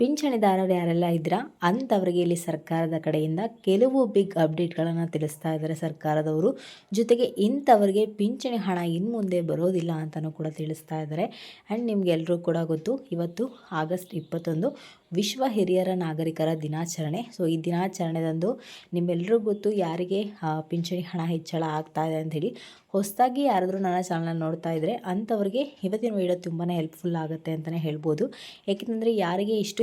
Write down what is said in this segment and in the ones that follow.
ಪಿಂಚಣಿದಾರರು ಯಾರೆಲ್ಲ ಇದ್ದೀರಾ ಅಂಥವ್ರಿಗೆ ಇಲ್ಲಿ ಸರ್ಕಾರದ ಕಡೆಯಿಂದ ಕೆಲವು ಬಿಗ್ ಅಪ್ಡೇಟ್ಗಳನ್ನು ತಿಳಿಸ್ತಾ ಇದ್ದಾರೆ ಸರ್ಕಾರದವರು. ಜೊತೆಗೆ ಇಂಥವ್ರಿಗೆ ಪಿಂಚಣಿ ಹಣ ಇನ್ನು ಮುಂದೆ ಬರೋದಿಲ್ಲ ಅಂತಲೂ ಕೂಡ ತಿಳಿಸ್ತಾ ಇದ್ದಾರೆ ಆ್ಯಂಡ್ ನಿಮಗೆಲ್ಲರೂ ಕೂಡ ಗೊತ್ತು, ಇವತ್ತು ಆಗಸ್ಟ್ ಇಪ್ಪತ್ತೊಂದು ವಿಶ್ವ ಹಿರಿಯರ ನಾಗರಿಕರ ದಿನಾಚರಣೆ. ಸೊ ಈ ದಿನಾಚರಣೆದಂದು ನಿಮ್ಮೆಲ್ಲರಿಗೂ ಗೊತ್ತು ಯಾರಿಗೆ ಪಿಂಚಣಿ ಹಣ ಹೆಚ್ಚಳ ಆಗ್ತಾ ಇದೆ ಅಂಥೇಳಿ ಹೊಸದಾಗಿ ಯಾರಾದರೂ ನನ್ನ ಚಾನಲ್ನ ನೋಡ್ತಾ ಇದ್ದರೆ ಅಂಥವ್ರಿಗೆ ಇವತ್ತಿನ ವೀಡಿಯೋ ತುಂಬಾ ಹೆಲ್ಪ್ಫುಲ್ ಆಗುತ್ತೆ ಅಂತಲೇ ಹೇಳ್ಬೋದು. ಏಕೆಂದರೆ ಯಾರಿಗೆ ಇಷ್ಟು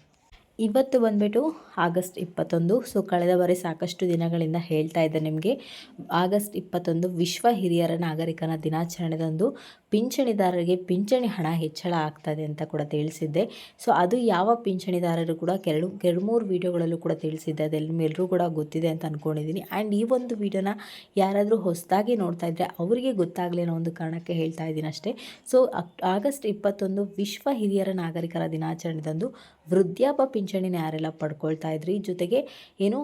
ಇವತ್ತು ಬಂದುಬಿಟ್ಟು ಆಗಸ್ಟ್ ಇಪ್ಪತ್ತೊಂದು. ಸೊ, ಕಳೆದ ಬಾರಿ ಸಾಕಷ್ಟು ದಿನಗಳಿಂದ ಹೇಳ್ತಾ ಇದ್ದೆ ನಿಮಗೆ. ಆಗಸ್ಟ್ ಇಪ್ಪತ್ತೊಂದು ವಿಶ್ವ ಹಿರಿಯರ ನಾಗರಿಕನ ದಿನಾಚರಣೆದಂದು ಪಿಂಚಣಿದಾರರಿಗೆ ಪಿಂಚಣಿ ಹಣ ಹೆಚ್ಚಳ ಆಗ್ತದೆ ಅಂತ ಕೂಡ ತಿಳಿಸಿದ್ದೆ. ಸೊ, ಅದು ಯಾವ ಪಿಂಚಣಿದಾರರು ಕೂಡ ಕೆರಡು ಎರಡು ಮೂರು ವೀಡಿಯೋಗಳಲ್ಲೂ ಕೂಡ ತಿಳಿಸಿದ್ದೆ. ಅದೆಲ್ಲ ಎಲ್ಲರೂ ಕೂಡ ಗೊತ್ತಿದೆ ಅಂತ ಅಂದ್ಕೊಂಡಿದ್ದೀನಿ ಆ್ಯಂಡ್ ಈ ಒಂದು ವೀಡಿಯೋನ ಯಾರಾದರೂ ಹೊಸದಾಗಿ ನೋಡ್ತಾ ಇದ್ದರೆ ಅವರಿಗೆ ಗೊತ್ತಾಗಲಿ ಅನ್ನೋ ಒಂದು ಕಾರಣಕ್ಕೆ ಹೇಳ್ತಾ ಇದ್ದೀನಿ ಅಷ್ಟೇ. ಸೊ ಆಗಸ್ಟ್ ಇಪ್ಪತ್ತೊಂದು ವಿಶ್ವ ಹಿರಿಯರ ನಾಗರಿಕರ ದಿನಾಚರಣೆದಂದು ವೃದ್ಧಾಪ ಪಿಂಚಣಿನ ಯಾರೆಲ್ಲ ಪಡ್ಕೊಳ್ತಾ ಇದ್ರಿ? ಜೊತೆಗೆ ಏನು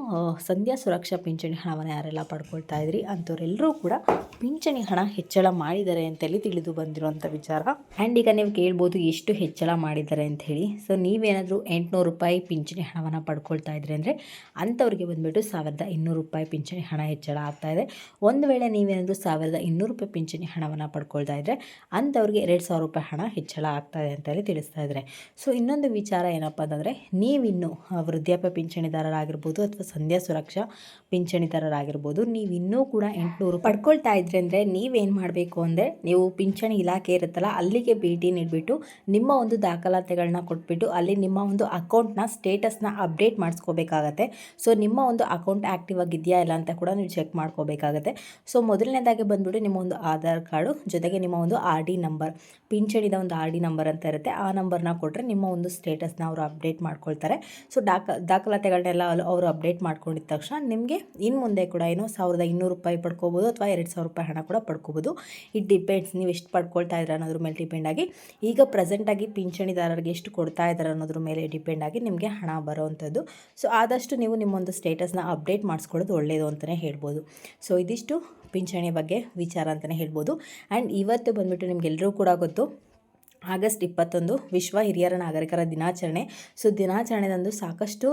ಸಂಧ್ಯಾ ಸುರಕ್ಷಾ ಪಿಂಚಣಿ ಹಣವನ್ನು ಯಾರೆಲ್ಲ ಪಡ್ಕೊಳ್ತಾ ಇದ್ರಿ? ಅಂಥವರೆಲ್ಲರೂ ಕೂಡ ಪಿಂಚಣಿ ಹಣ ಹೆಚ್ಚಳ ಮಾಡಿದ್ದಾರೆ ಅಂತೇಳಿ ತಿಳಿದು ಬಂದಿರುವಂಥ ವಿಚಾರ. ಆ್ಯಂಡ್ ಈಗ ನೀವು ಕೇಳ್ಬೋದು ಎಷ್ಟು ಹೆಚ್ಚಳ ಮಾಡಿದ್ದಾರೆ ಅಂತ ಹೇಳಿ ಸೊ, ನೀವೇನಾದರೂ ಎಂಟುನೂರು ರೂಪಾಯಿ ಪಿಂಚಣಿ ಹಣವನ್ನು ಪಡ್ಕೊಳ್ತಾ ಇದ್ರಿ ಅಂದರೆ ಅಂಥವ್ರಿಗೆ ಬಂದುಬಿಟ್ಟು ಸಾವಿರದ ಇನ್ನೂರು ರೂಪಾಯಿ ಪಿಂಚಣಿ ಹಣ ಹೆಚ್ಚಳ ಆಗ್ತಾ ಇದೆ. ಒಂದು ವೇಳೆ ನೀವೇನಾದರೂ ಸಾವಿರದ ಇನ್ನೂರು ರೂಪಾಯಿ ಪಿಂಚಣಿ ಹಣವನ್ನು ಪಡ್ಕೊಳ್ತಾ ಇದ್ದರೆ ಅಂಥವ್ರಿಗೆ ಎರಡು ಸಾವಿರ ರೂಪಾಯಿ ಹಣ ಹೆಚ್ಚಳ ಆಗ್ತಾ ಇದೆ ಅಂತೇಳಿ ತಿಳಿಸ್ತಾ ಇದ್ದಾರೆ ಸೊ, ಇನ್ನೊಂದು ವಿಚಾರ ಏನಪ್ಪ ಅಂತಂದರೆ, ನೀವಿನ್ನೂ ವೃದ್ಧಾಪ್ಯ ಪಿಂಚಣಿದಾರರಾಗಿರ್ಬೋದು ಅಥವಾ ಸಂಧ್ಯಾ ಸುರಕ್ಷಾ ಪಿಂಚಣಿದಾರರಾಗಿರ್ಬೋದು, ನೀವಿನ್ನೂ ಕೂಡ ಎಂಟುನೂರು ಪಡ್ಕೊಳ್ತಾ ಇದ್ರಿ ಅಂದರೆ ನೀವೇನು ಮಾಡಬೇಕು ಅಂದರೆ, ನೀವು ಪಿಂಚಣಿ ಇಲಾಖೆ ಇರುತ್ತಲ್ಲ, ಅಲ್ಲಿಗೆ ಭೇಟಿ ನೀಡಿಬಿಟ್ಟು ನಿಮ್ಮ ಒಂದು ದಾಖಲಾತಿಗಳನ್ನ ಕೊಟ್ಬಿಟ್ಟು ಅಲ್ಲಿ ನಿಮ್ಮ ಒಂದು ಅಕೌಂಟ್ನ ಸ್ಟೇಟಸ್ನ ಅಪ್ಡೇಟ್ ಮಾಡಿಸ್ಕೋಬೇಕಾಗತ್ತೆ. ಸೊ, ನಿಮ್ಮ ಒಂದು ಅಕೌಂಟ್ ಆ್ಯಕ್ಟಿವ್ ಆಗಿದೆಯಾ ಇಲ್ಲ ಅಂತ ಕೂಡ ನೀವು ಚೆಕ್ ಮಾಡ್ಕೋಬೇಕಾಗತ್ತೆ. ಸೊ, ಮೊದಲನೇದಾಗಿ ಬಂದ್ಬಿಟ್ಟು ನಿಮ್ಮ ಒಂದು ಆಧಾರ್ ಕಾರ್ಡು, ಜೊತೆಗೆ ನಿಮ್ಮ ಒಂದು ಆರ್ ಡಿ ನಂಬರ್, ಪಿಂಚಣಿದ ಒಂದು ಆರ್ ಡಿ ನಂಬರ್ ಅಂತ ಇರುತ್ತೆ, ಆ ನಂಬರ್ನ ಕೊಟ್ಟರೆ ನಿಮ್ಮ ಒಂದು ಸ್ಟೇಟಸ್ನ ಅವರು ಅಪ್ಡೇಟ್ ಮಾಡ್ಕೊಳ್ತಾರೆ. ಸೊ ಡಾಕ, ದಾಖಲಾತಿಗಳನ್ನೆಲ್ಲ ಅವರು ಅಪ್ಡೇಟ್ ಮಾಡ್ಕೊಂಡಿದ ತಕ್ಷಣ ನಿಮಗೆ ಇನ್ನು ಮುಂದೆ ಕೂಡ ಏನು ಸಾವಿರದ ಇನ್ನೂರು ರೂಪಾಯಿ ಪಡ್ಕೋಬೋದು ಅಥವಾ ಎರಡು ಸಾವಿರ ರೂಪಾಯಿ ಹಣ ಕೂಡ ಪಡ್ಕೋಬೋದು. ಇಟ್ ಡಿಪೆಂಡ್ಸ್ ನೀವು ಎಷ್ಟು ಪಡ್ಕೊಳ್ತಾ ಇದ್ದೀರ ಅನ್ನೋದ್ರ ಮೇಲೆ ಡಿಪೆಂಡ್ ಆಗಿ. ಈಗ ಪ್ರೆಸೆಂಟಾಗಿ ಪಿಂಚಣಿದಾರರಿಗೆ ಎಷ್ಟು ಕೊಡ್ತಾ ಇದ್ದಾರೆ ಅನ್ನೋದ್ರ ಮೇಲೆ ಡಿಪೆಂಡ್ ಆಗಿ ನಿಮಗೆ ಹಣ ಬರೋವಂಥದ್ದು. ಸೊ ಆದಷ್ಟು ನೀವು ನಿಮ್ಮೊಂದು ಸ್ಟೇಟಸ್ನ ಅಪ್ಡೇಟ್ ಮಾಡಿಸ್ಕೊಳ್ಳೋದು ಒಳ್ಳೆಯದು ಅಂತಲೇ ಹೇಳ್ಬೋದು. ಸೊ ಇದಿಷ್ಟು ಪಿಂಚಣಿ ಬಗ್ಗೆ ವಿಚಾರ ಅಂತಲೇ ಹೇಳ್ಬೋದು. ಆ್ಯಂಡ್ ಇವತ್ತು ಬಂದುಬಿಟ್ಟು ನಿಮಗೆಲ್ಲರೂ ಕೂಡ ಗೊತ್ತು ಆಗಸ್ಟ್ ಇಪ್ಪತ್ತೊಂದು ವಿಶ್ವ ಹಿರಿಯರ ನಾಗರಿಕರ ದಿನಾಚರಣೆ. ಸೊ, ದಿನಾಚರಣೆದಂದು ಸಾಕಷ್ಟು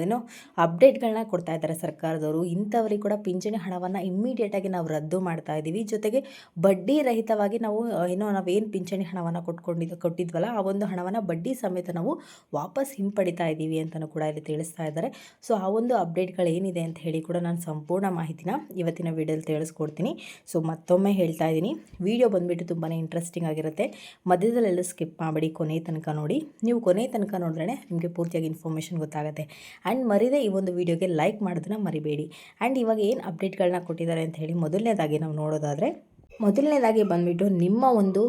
ಏನು ಅಪ್ಡೇಟ್ಗಳನ್ನ ಕೊಡ್ತಾ ಇದ್ದಾರೆ ಸರ್ಕಾರದವರು. ಇಂಥವ್ರಿಗೆ ಕೂಡ ಪಿಂಚಣಿ ಹಣವನ್ನು ಇಮ್ಮಿಡಿಯೇಟಾಗಿ ನಾವು ರದ್ದು ಮಾಡ್ತಾ ಇದ್ದೀವಿ. ಜೊತೆಗೆ ಬಡ್ಡಿ ರಹಿತವಾಗಿ ನಾವು ಏನೋ ನಾವೇನು ಪಿಂಚಣಿ ಹಣವನ್ನು ಕೊಟ್ಕೊಂಡಿದ್ದು ಕೊಟ್ಟಿದ್ವಲ್ಲ, ಆ ಒಂದು ಹಣವನ್ನು ಬಡ್ಡಿ ಸಮೇತ ನಾವು ವಾಪಸ್ ಹಿಂಪಡಿತಾ ಇದ್ದೀವಿ ಅಂತಲೂ ಕೂಡ ಇಲ್ಲಿ ತಿಳಿಸ್ತಾ ಇದ್ದಾರೆ. ಸೊ, ಆ ಒಂದು ಅಪ್ಡೇಟ್ಗಳು ಏನಿದೆ ಅಂತ ಹೇಳಿ ಕೂಡ ನಾನು ಸಂಪೂರ್ಣ ಮಾಹಿತಿನ ಇವತ್ತಿನ ವಿಡಿಯೋದಲ್ಲಿ ತಿಳಿಸ್ಕೊಡ್ತೀನಿ. ಸೊ, ಮತ್ತೊಮ್ಮೆ ಹೇಳ್ತಾ ಇದ್ದೀನಿ. ವಿಡಿಯೋ ಬಂದುಬಿಟ್ಟು ತುಂಬಾ ಇಂಟ್ರೆಸ್ಟಿಂಗ್ ಆಗಿರುತ್ತೆ. ಮಧ್ಯದಲ್ಲೆಲ್ಲ ಸ್ಕಿಪ್ ಮಾಡಿ ಕೊನೆ ತನಕ ನೋಡಿ. ನೀವು ಕೊನೆ ತನಕ ನೋಡಿದ್ರೆ ನಿಮಗೆ ಪೂರ್ತಿಯಾಗಿ ಇನ್ಫಾರ್ಮೇಷನ್ ಗೊತ್ತಾಗುತ್ತೆ. ಆ್ಯಂಡ್ ಮರಿದೇ ಈ ಒಂದು ವಿಡಿಯೋಗೆ ಲೈಕ್ ಮಾಡೋದನ್ನ ಮರಿಬೇಡಿ. ಆ್ಯಂಡ್ ಇವಾಗ ಏನು ಅಪ್ಡೇಟ್ಗಳನ್ನ ಕೊಟ್ಟಿದ್ದಾರೆ ಅಂತ ಹೇಳಿ ಮೊದಲನೇದಾಗಿ ನಾವು ನೋಡೋದಾದರೆ ಮೊದಲನೇದಾಗಿ ಬಂದುಬಿಟ್ಟು ನಿಮ್ಮ ಒಂದು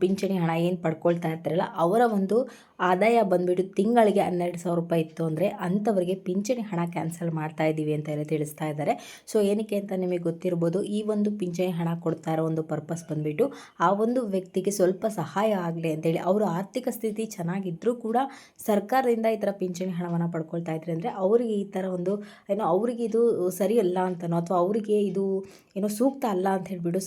ಪಿಂಚಣಿ ಹಣ ಏನು ಪಡ್ಕೊಳ್ತಾ ಇರ್ತಾರಲ್ಲ, ಅವರ ಒಂದು ಆದಾಯ ಬಂದುಬಿಟ್ಟು ತಿಂಗಳಿಗೆ ಹನ್ನೆರಡು ಸಾವಿರ ರೂಪಾಯಿ ಇತ್ತು ಅಂದರೆ ಅಂಥವರಿಗೆ ಪಿಂಚಣಿ ಹಣ ಕ್ಯಾನ್ಸಲ್ ಮಾಡ್ತಾ ಇದ್ದೀವಿ ಅಂತ ಹೇಳಿ ತಿಳಿಸ್ತಾ ಇದ್ದಾರೆ. ಸೊ, ಏನಕ್ಕೆ ಅಂತ ನಿಮಗೆ ಗೊತ್ತಿರ್ಬೋದು, ಈ ಒಂದು ಪಿಂಚಣಿ ಹಣ ಕೊಡ್ತಾ ಇರೋ ಒಂದು ಪರ್ಪಸ್ ಬಂದುಬಿಟ್ಟು ಆ ಒಂದು ವ್ಯಕ್ತಿಗೆ ಸ್ವಲ್ಪ ಸಹಾಯ ಆಗಲಿ ಅಂತೇಳಿ, ಅವರ ಆರ್ಥಿಕ ಸ್ಥಿತಿ ಚೆನ್ನಾಗಿದ್ದರೂ ಕೂಡ ಸರ್ಕಾರದಿಂದ ಈ ಥರ ಪಿಂಚಣಿ ಹಣವನ್ನು ಪಡ್ಕೊಳ್ತಾ ಇದ್ರೆ ಅಂದರೆ ಅವರಿಗೆ ಈ ಥರ ಒಂದು, ಏನೋ ಅವರಿಗೆ ಇದು ಸರಿಯಲ್ಲ ಅಂತನೋ, ಅಥವಾ ಅವರಿಗೆ ಇದು ಏನೋ ಸೂಕ್ತ ಅಲ್ಲ ಅಂತ ಹೇಳ್ಬಿಟ್ಟು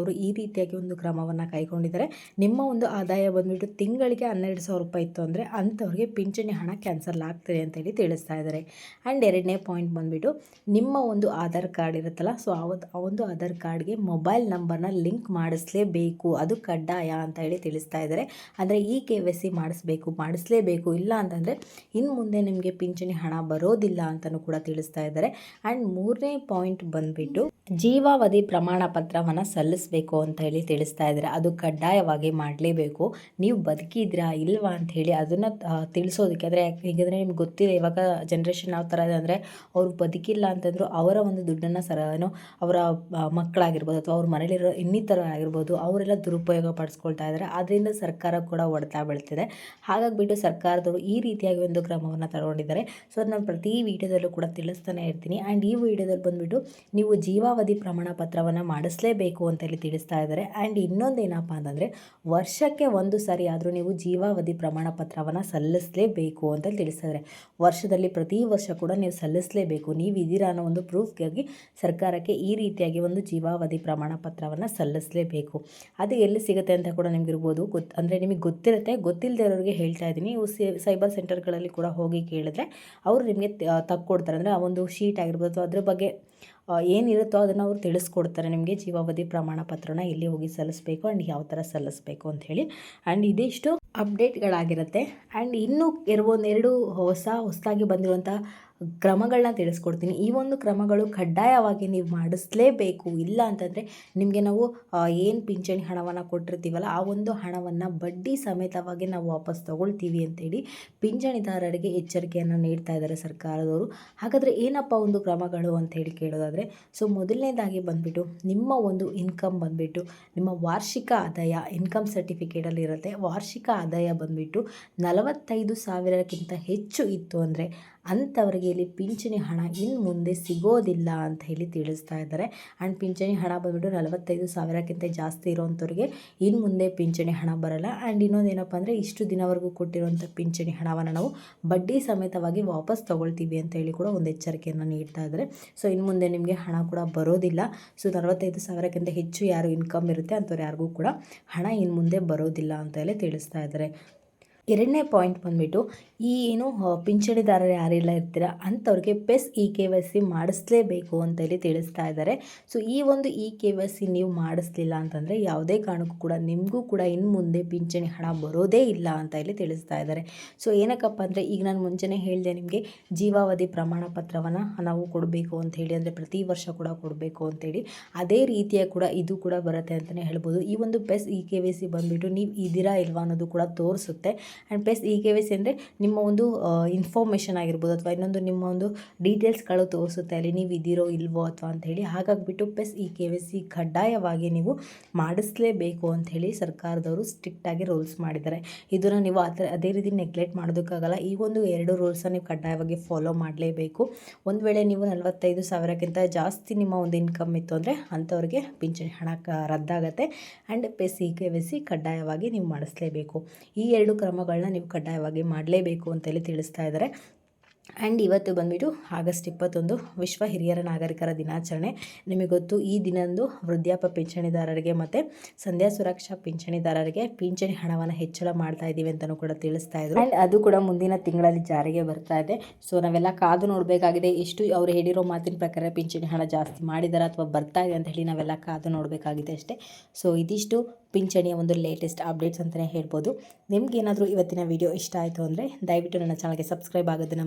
ಸರ್ಕಾರದವರು ಈ ರೀತಿಯಾಗಿ ಒಂದು ಕ್ರಮವನ್ನು ಕೈಗೊಂಡಿದ್ದಾರೆ. ನಿಮ್ಮ ಒಂದು ಆದಾಯ ಬಂದುಬಿಟ್ಟು ತಿಂಗಳಿಗೆ ಹನ್ನೆರಡು ಸಾವಿರ ರೂಪಾಯಿ ಇತ್ತು ಅಂದರೆ ಅಂಥವ್ರಿಗೆ ಪಿಂಚಣಿ ಹಣ ಕ್ಯಾನ್ಸಲ್ ಆಗ್ತದೆ ಅಂತೇಳಿ ತಿಳಿಸ್ತಾ ಇದ್ದಾರೆ. ಆ್ಯಂಡ್ ಎರಡನೇ ಪಾಯಿಂಟ್ ಬಂದುಬಿಟ್ಟು ನಿಮ್ಮ ಒಂದು ಆಧಾರ್ ಕಾರ್ಡ್ ಇರುತ್ತಲ್ಲ, ಸೊ ಆವತ್ತು ಆ ಒಂದು ಆಧಾರ್ ಕಾರ್ಡ್ಗೆ ಮೊಬೈಲ್ ನಂಬರ್ನ ಲಿಂಕ್ ಮಾಡಿಸ್ಲೇಬೇಕು. ಅದು ಕಡ್ಡಾಯ ಅಂತ ಹೇಳಿ ತಿಳಿಸ್ತಾ ಇದ್ದಾರೆ. ಅಂದರೆ ಈ ಕೆ ವೈ ಸಿ ಮಾಡಿಸ್ಬೇಕು, ಮಾಡಿಸ್ಲೇಬೇಕು. ಇಲ್ಲ ಅಂತಂದರೆ ಇನ್ನು ಮುಂದೆ ನಿಮಗೆ ಪಿಂಚಣಿ ಹಣ ಬರೋದಿಲ್ಲ ಅಂತಲೂ ಕೂಡ ತಿಳಿಸ್ತಾ ಇದ್ದಾರೆ. ಆ್ಯಂಡ್ ಮೂರನೇ ಪಾಯಿಂಟ್ ಬಂದುಬಿಟ್ಟು ಜೀವಾವಧಿ ಪ್ರಮಾಣ ಪತ್ರವನ್ನು ಸಲ್ಲಿಸಬೇಕು ಸಲ್ಲಿಸಬೇಕು ಅಂತ ಹೇಳಿ ತಿಳಿಸ್ತಾ ಇದ್ದಾರೆ. ಅದು ಕಡ್ಡಾಯವಾಗಿ ಮಾಡಲೇಬೇಕು. ನೀವು ಬದುಕಿದ್ರಾ ಇಲ್ವಾ ಅಂತ ಹೇಳಿ ಅದನ್ನು ತಿಳಿಸೋದಕ್ಕೆ. ಅಂದರೆ ಹೇಗೆಂದರೆ ನಿಮ್ಗೆ ಗೊತ್ತಿದೆ ಇವಾಗ ಜನ್ರೇಷನ್ ಯಾವ ಥರ ಇದೆ ಅಂದರೆ ಅವರು ಬದುಕಿಲ್ಲ ಅಂತಂದರೂ ಅವರ ಒಂದು ದುಡ್ಡನ್ನು ಸರ ಏನೋ ಅವರ ಮಕ್ಕಳಾಗಿರ್ಬೋದು ಅಥವಾ ಅವ್ರ ಮನೇಲಿರೋ ಇನ್ನಿತರ ಆಗಿರ್ಬೋದು ಅವರೆಲ್ಲ ದುರುಪಯೋಗ ಪಡಿಸ್ಕೊಳ್ತಾ ಇದ್ದಾರೆ. ಅದರಿಂದ ಸರ್ಕಾರ ಕೂಡ ಹೊಡ್ತಾ ಬೀಳ್ತಿದೆ. ಹಾಗಾಗಿಬಿಟ್ಟು ಸರ್ಕಾರದವರು ಈ ರೀತಿಯಾಗಿ ಒಂದು ಕ್ರಮವನ್ನು ತಗೊಂಡಿದ್ದಾರೆ. ಸೊ ನಾನು ಪ್ರತಿ ವಿಡಿಯೋದಲ್ಲೂ ಕೂಡ ತಿಳಿಸ್ತಾನೆ ಇರ್ತೀನಿ. ಆ್ಯಂಡ್ ಈ ವಿಡಿಯೋದಲ್ಲಿ ಬಂದುಬಿಟ್ಟು ನೀವು ಜೀವಾವಧಿ ಪ್ರಮಾಣ ಪತ್ರವನ್ನು ಮಾಡಿಸಲೇಬೇಕು ಅಂತ ಹೇಳಿ ತಿಳಿಸ್ತಾ ಇದ್ದಾರೆ. ಆ್ಯಂಡ್ ಇನ್ನೊಂದು ಏನಪ್ಪ ಅಂತಂದರೆ, ವರ್ಷಕ್ಕೆ ಒಂದು ಸಾರಿ ಆದರೂ ನೀವು ಜೀವಾವಧಿ ಪ್ರಮಾಣ ಪತ್ರವನ್ನು ಸಲ್ಲಿಸಲೇಬೇಕು ಅಂತ ತಿಳಿಸ್ತಾ ವರ್ಷದಲ್ಲಿ ಪ್ರತಿ ವರ್ಷ ಕೂಡ ನೀವು ಸಲ್ಲಿಸಲೇಬೇಕು. ನೀವು ಇದ್ದೀರಾ ಅನ್ನೋ ಒಂದು ಪ್ರೂಫ್ಗಾಗಿ ಸರ್ಕಾರಕ್ಕೆ ಈ ರೀತಿಯಾಗಿ ಒಂದು ಜೀವಾವಧಿ ಪ್ರಮಾಣ ಪತ್ರವನ್ನು ಸಲ್ಲಿಸಲೇಬೇಕು. ಅದು ಎಲ್ಲಿ ಸಿಗುತ್ತೆ ಅಂತ ಕೂಡ ನಿಮಗಿರ್ಬೋದು. ಗೊತ್ತು ಅಂದರೆ ನಿಮಗೆ ಗೊತ್ತಿರುತ್ತೆ. ಗೊತ್ತಿಲ್ಲದೆ ಇರೋರಿಗೆ ಹೇಳ್ತಾ ಇದ್ದೀನಿ. ನೀವು ಸೈಬರ್ ಸೆಂಟರ್ಗಳಲ್ಲಿ ಕೂಡ ಹೋಗಿ ಕೇಳಿದ್ರೆ ಅವರು ನಿಮಗೆ ತಕ್ಕೊಡ್ತಾರೆ. ಅಂದರೆ ಆ ಒಂದು ಶೀಟ್ ಆಗಿರ್ಬೋದು ಅದ್ರ ಬಗ್ಗೆ ಏನಿರುತ್ತೋ ಅದನ್ನು ಅವರು ತಿಳಿಸ್ಕೊಡ್ತಾರೆ. ನಿಮಗೆ ಜೀವಾವಧಿ ಪ್ರಮಾಣ ಪತ್ರನ ಎಲ್ಲಿ ಹೋಗಿ ಸಲ್ಲಿಸಬೇಕು ಆ್ಯಂಡ್ ಯಾವ ಥರ ಸಲ್ಲಿಸಬೇಕು ಅಂತ ಹೇಳಿ. ಆ್ಯಂಡ್ ಇದಿಷ್ಟು ಅಪ್ಡೇಟ್ಗಳಾಗಿರುತ್ತೆ ಆ್ಯಂಡ್ ಇನ್ನೂ ಎರಡು ಹೊಸ ಹೊಸದಾಗಿ ಬಂದಿರುವಂಥ ಕ್ರಮಗಳನ್ನ ತಿಳಿಸ್ಕೊಡ್ತೀನಿ. ಈ ಒಂದು ಕ್ರಮಗಳು ಕಡ್ಡಾಯವಾಗಿ ನೀವು ಮಾಡಿಸ್ಲೇಬೇಕು. ಇಲ್ಲ ಅಂತಂದರೆ ನಿಮಗೆ ನಾವು ಏನು ಪಿಂಚಣಿ ಹಣವನ್ನು ಕೊಟ್ಟಿರ್ತೀವಲ್ಲ, ಆ ಒಂದು ಹಣವನ್ನು ಬಡ್ಡಿ ಸಮೇತವಾಗಿ ನಾವು ವಾಪಸ್ ತಗೊಳ್ತೀವಿ ಅಂತೇಳಿ ಪಿಂಚಣಿದಾರರಿಗೆ ಎಚ್ಚರಿಕೆಯನ್ನು ನೀಡ್ತಾ ಇದ್ದಾರೆ ಸರ್ಕಾರದವರು. ಹಾಗಾದರೆ ಏನಪ್ಪ ಒಂದು ಕ್ರಮಗಳು ಅಂತ ಹೇಳಿ ಕೇಳೋದಾದರೆ, ಸೊ ಮೊದಲನೇದಾಗಿ ಬಂದುಬಿಟ್ಟು ನಿಮ್ಮ ಒಂದು ಇನ್ಕಮ್ ಬಂದುಬಿಟ್ಟು, ನಿಮ್ಮ ವಾರ್ಷಿಕ ಆದಾಯ, ಇನ್ಕಮ್ ಸರ್ಟಿಫಿಕೇಟಲ್ಲಿ ಇರುತ್ತೆ. ವಾರ್ಷಿಕ ಆದಾಯ ಬಂದುಬಿಟ್ಟು ನಲವತ್ತೈದು ಸಾವಿರಕ್ಕಿಂತ ಹೆಚ್ಚು ಇತ್ತು ಅಂದರೆ ಅಂಥವರಿಗೆ ಇಲ್ಲಿ ಪಿಂಚಣಿ ಹಣ ಇನ್ನು ಮುಂದೆ ಸಿಗೋದಿಲ್ಲ ಅಂತ ಹೇಳಿ ತಿಳಿಸ್ತಾ ಇದ್ದಾರೆ. ಆ್ಯಂಡ್ ಪಿಂಚಣಿ ಹಣ ಬಂದುಬಿಟ್ಟು ನಲವತ್ತೈದು ಸಾವಿರಕ್ಕಿಂತ ಜಾಸ್ತಿ ಇರೋವಂಥವ್ರಿಗೆ ಇನ್ನು ಮುಂದೆ ಪಿಂಚಣಿ ಹಣ ಬರಲ್ಲ. ಆ್ಯಂಡ್ ಇನ್ನೊಂದು ಏನಪ್ಪ ಅಂದರೆ ಇಷ್ಟು ದಿನವರೆಗೂ ಕೊಟ್ಟಿರುವಂಥ ಪಿಂಚಣಿ ಹಣವನ್ನು ನಾವು ಬಡ್ಡಿ ಸಮೇತವಾಗಿ ವಾಪಸ್ ತೊಗೊಳ್ತೀವಿ ಅಂತ ಹೇಳಿ ಕೂಡ ಒಂದು ಎಚ್ಚರಿಕೆಯನ್ನು ನೀಡ್ತಾ ಇದ್ದಾರೆ. ಸೊ ಇನ್ನು ಮುಂದೆ ನಿಮಗೆ ಹಣ ಕೂಡ ಬರೋದಿಲ್ಲ. ಸೊ ನಲವತ್ತೈದು ಸಾವಿರಕ್ಕಿಂತ ಹೆಚ್ಚು ಯಾರು ಇನ್ಕಮ್ ಇರುತ್ತೆ ಅಂಥವ್ರು ಯಾರಿಗೂ ಕೂಡ ಹಣ ಇನ್ನು ಮುಂದೆ ಬರೋದಿಲ್ಲ ಅಂತ ಹೇಳಿ ತಿಳಿಸ್ತಾ ಇದ್ದಾರೆ. ಎರಡನೇ ಪಾಯಿಂಟ್ ಬಂದುಬಿಟ್ಟು, ಈ ಏನು ಪಿಂಚಣಿದಾರರು ಯಾರೆಲ್ಲ ಇರ್ತೀರ, ಅಂಥವ್ರಿಗೆ ಪೆಸ್ ಇ ಕೆ ವೈ ಸಿ ಮಾಡಿಸ್ಲೇಬೇಕು ಅಂತ ಹೇಳಿ ತಿಳಿಸ್ತಾ ಇದ್ದಾರೆ. ಸೊ ಈ ಒಂದು ಇ ಕೆ ವೈ ಸಿ ನೀವು ಮಾಡಿಸ್ಲಿಲ್ಲ ಅಂತಂದರೆ ಯಾವುದೇ ಕಾರಣಕ್ಕೂ ಕೂಡ ನಿಮಗೂ ಕೂಡ ಇನ್ನು ಮುಂದೆ ಪಿಂಚಣಿ ಹಣ ಬರೋದೇ ಇಲ್ಲ ಅಂತ ಇಲ್ಲಿ ತಿಳಿಸ್ತಾ ಇದ್ದಾರೆ. ಸೊ ಏನಕ್ಕಪ್ಪ ಅಂದರೆ, ಈಗ ನಾನು ಮುಂಚೆನೇ ಹೇಳಿದೆ ನಿಮಗೆ, ಜೀವಾವಧಿ ಪ್ರಮಾಣ ಪತ್ರವನ್ನು ನಾವು ಕೊಡಬೇಕು ಅಂತ ಹೇಳಿ, ಅಂದರೆ ಪ್ರತಿ ವರ್ಷ ಕೂಡ ಕೊಡಬೇಕು ಅಂತೇಳಿ ಅದೇ ರೀತಿಯ ಕೂಡ ಇದು ಕೂಡ ಬರುತ್ತೆ ಅಂತಲೇ ಹೇಳ್ಬೋದು. ಈ ಒಂದು ಪೆಸ್ ಇ ಕೆ ವೈ ಸಿ ಬಂದುಬಿಟ್ಟು ನೀವು ಇದ್ದೀರಾ ಇಲ್ವಾ ಅನ್ನೋದು ಕೂಡ ತೋರಿಸುತ್ತೆ. And plus E K Y C ಅಂದರೆ ನಿಮ್ಮ ಒಂದು ಇನ್ಫಾರ್ಮೇಷನ್ ಆಗಿರ್ಬೋದು ಅಥವಾ ಇನ್ನೊಂದು ನಿಮ್ಮ ಒಂದು ಡೀಟೇಲ್ಸ್ಗಳು ತೋರಿಸುತ್ತೆ ಅಲ್ಲಿ ನೀವು ಇದ್ದೀರೋ ಇಲ್ವೋ ಅಥವಾ ಅಂತ ಹೇಳಿ. ಹಾಗಾಗಿಬಿಟ್ಟು plus E K Y C ಕಡ್ಡಾಯವಾಗಿ ನೀವು ಮಾಡಿಸ್ಲೇಬೇಕು ಅಂತ ಹೇಳಿ ಸರ್ಕಾರದವರು ಸ್ಟ್ರಿಕ್ಟಾಗಿ ರೂಲ್ಸ್ ಮಾಡಿದ್ದಾರೆ. ಇದನ್ನು ನೀವು ಆ ಥರ ಅದೇ ರೀತಿ ನೆಗ್ಲೆಕ್ಟ್ ಮಾಡೋದಕ್ಕಾಗಲ್ಲ. ಈ ಒಂದು ಎರಡು ರೂಲ್ಸನ್ನು ನೀವು ಕಡ್ಡಾಯವಾಗಿ ಫಾಲೋ ಮಾಡಲೇಬೇಕು. ಒಂದು ವೇಳೆ ನೀವು ನಲವತ್ತೈದು ಸಾವಿರಕ್ಕಿಂತ ಜಾಸ್ತಿ ನಿಮ್ಮ ಒಂದು ಇನ್ಕಮ್ ಇತ್ತು ಅಂದರೆ ಅಂಥವ್ರಿಗೆ ಪಿಂಚಣಿ ಹಣ ರದ್ದಾಗುತ್ತೆ. ಆ್ಯಂಡ್ ಪೆಸ್ ಇ ಕೆ ವಿ ಸಿ ಕಡ್ಡಾಯವಾಗಿ ನೀವು ಮಾಡಿಸ್ಲೇಬೇಕು. ಈ ಎರಡು ಕ್ರಮಗಳನ್ನ ನೀವು ಕಡ್ಡಾಯವಾಗಿ ಮಾಡಲೇಬೇಕು ಅಂತೇಳಿ ತಿಳಿಸ್ತಾ ಇದ್ದಾರೆ ಆ್ಯಂಡ್ ಇವತ್ತು ಬಂದುಬಿಟ್ಟು ಆಗಸ್ಟ್ ಇಪ್ಪತ್ತೊಂದು ವಿಶ್ವ ಹಿರಿಯರ ನಾಗರಿಕರ ದಿನಾಚರಣೆ. ನಿಮಗೆ ಗೊತ್ತು, ಈ ದಿನದಂದು ವೃದ್ಧಾಪ್ಯ ಪಿಂಚಣಿದಾರರಿಗೆ ಮತ್ತು ಸಂಧ್ಯಾ ಸುರಕ್ಷಾ ಪಿಂಚಣಿದಾರರಿಗೆ ಪಿಂಚಣಿ ಹಣವನ್ನು ಹೆಚ್ಚಳ ಮಾಡ್ತಾ ಇದ್ದೀವಿ ಅಂತಲೂ ಕೂಡ ತಿಳಿಸ್ತಾ ಇದ್ರು. ಆ್ಯಂಡ್ ಅದು ಕೂಡ ಮುಂದಿನ ತಿಂಗಳಲ್ಲಿ ಜಾರಿಗೆ ಬರ್ತಾ ಇದೆ. ಸೊ ನಾವೆಲ್ಲ ಕಾದು ನೋಡಬೇಕಾಗಿದೆ, ಎಷ್ಟು ಅವ್ರು ಹೇಳಿರೋ ಮಾತಿನ ಪ್ರಕಾರ ಪಿಂಚಣಿ ಹಣ ಜಾಸ್ತಿ ಮಾಡಿದಾರೆ ಅಥವಾ ಬರ್ತಾ ಇದೆ ಅಂತ ಹೇಳಿ ನಾವೆಲ್ಲ ಕಾದು ನೋಡಬೇಕಾಗಿದೆ ಅಷ್ಟೇ. ಸೊ ಇದಿಷ್ಟು ಪಿಂಚಣಿಯ ಒಂದು ಲೇಟೆಸ್ಟ್ ಅಪ್ಡೇಟ್ಸ್ ಅಂತಲೇ ಹೇಳ್ಬೋದು. ನಿಮ್ಗೇನಾದರೂ ಇವತ್ತಿನ ವಿಡಿಯೋ ಇಷ್ಟ ಆಯಿತು ಅಂದರೆ ದಯವಿಟ್ಟು ನನ್ನ ಚಾನಲ್ಗೆ ಸಬ್ಸ್ಕ್ರೈಬ್ ಆಗೋದನ್ನು